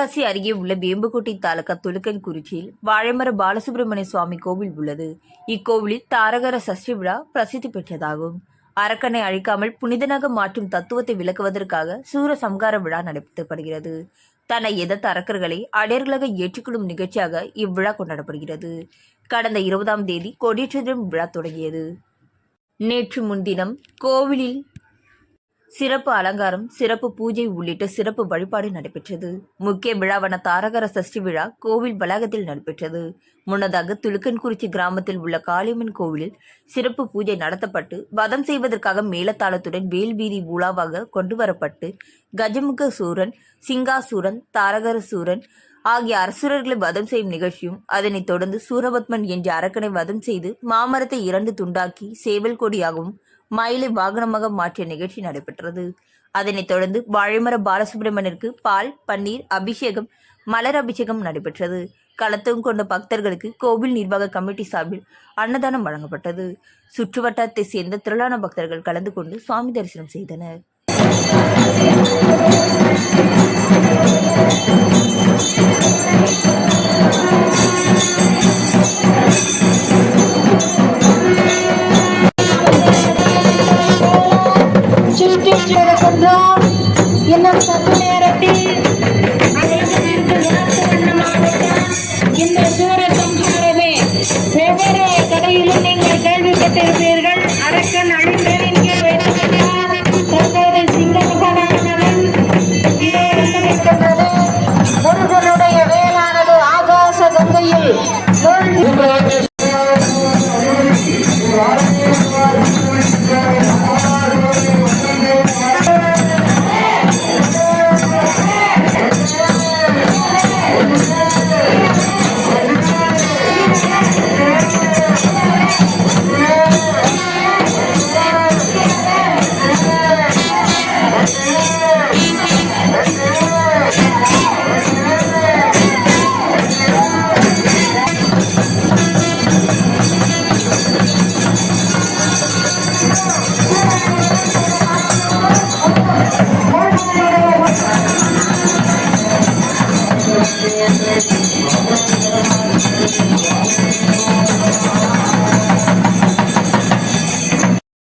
தென்காசி அருகே உள்ள வேம்புக்கோட்டை தாலுகா துலுக்கன்குறிச்சியில் வாழைமர பாலசுப்பிரமணிய சுவாமி கோவில் உள்ளது. இக்கோவிலில் தாரகர சஷ்டி விழா பிரசித்தி பெற்றதாகும். அரக்கனை அழிக்காமல் புனிதனாக மாற்றும் தத்துவத்தை விளக்குவதற்காக சூர சம்கார விழா நடத்தப்படுகிறது தன்னை எதிர்த்த அரக்கர்களை அடையர்களாக ஏற்றுக்கொள்ளும் நிகழ்ச்சியாக இவ்விழா கொண்டாடப்படுகிறது. கடந்த இருபதாம் தேதி கொடியேற்றுதல் விழா தொடங்கியது. நேற்று முன்தினம் கோவிலில் சிறப்பு அலங்காரம் சிறப்பு பூஜை உள்ளிட்ட சிறப்பு வழிபாடு நடைபெற்றது. முக்கிய விழாவான தாரகர சஷ்டி விழா கோவில் வளாகத்தில் நடைபெற்றது. முன்னதாக துலுக்கன்குறிச்சி கிராமத்தில் உள்ள காளியம்மன் கோவிலில் சிறப்பு பூஜை நடத்தப்பட்டு வதம் செய்வதற்காக மேலத்தாளத்துடன் வேல்வீதி உலாவாக கொண்டு வரப்பட்டு கஜமுக சூரன் சிங்காசூரன் தாரகர சூரன் ஆகிய அரசுரர்களை வதம் செய்யும் நிகழ்ச்சியும் அதனைத் தொடர்ந்து சூரபத்மன் என்ற அரக்கனை வதம் செய்து மாமரத்தை இரண்டு துண்டாக்கி சேவல் கொடியாகவும் மயிலை வாகனமாக மாற்றிய நிகழ்ச்சி நடைபெற்றது. அதனைத் தொடர்ந்து வாழைமர பாலசுப்ரமணியருக்கு பால் பன்னீர் அபிஷேகம் மலர் அபிஷேகம் நடைபெற்றது. களத்தும் கொண்ட பக்தர்களுக்கு கோவில் நிர்வாக கமிட்டி சார்பில் அன்னதானம் வழங்கப்பட்டது. சுற்றுவட்டாரத்தை சேர்ந்த திரளான பக்தர்கள் கலந்து கொண்டு சுவாமி தரிசனம் செய்தனர். சுற்றி கிடக்கின்றோம் இன்னும் சற்று நேரத்தில் இந்த விளக்கு சம்சாரமே வெவ்வேறு கடையிலும் நீங்கள் கேள்விப்பட்டிருப்பீர்கள்.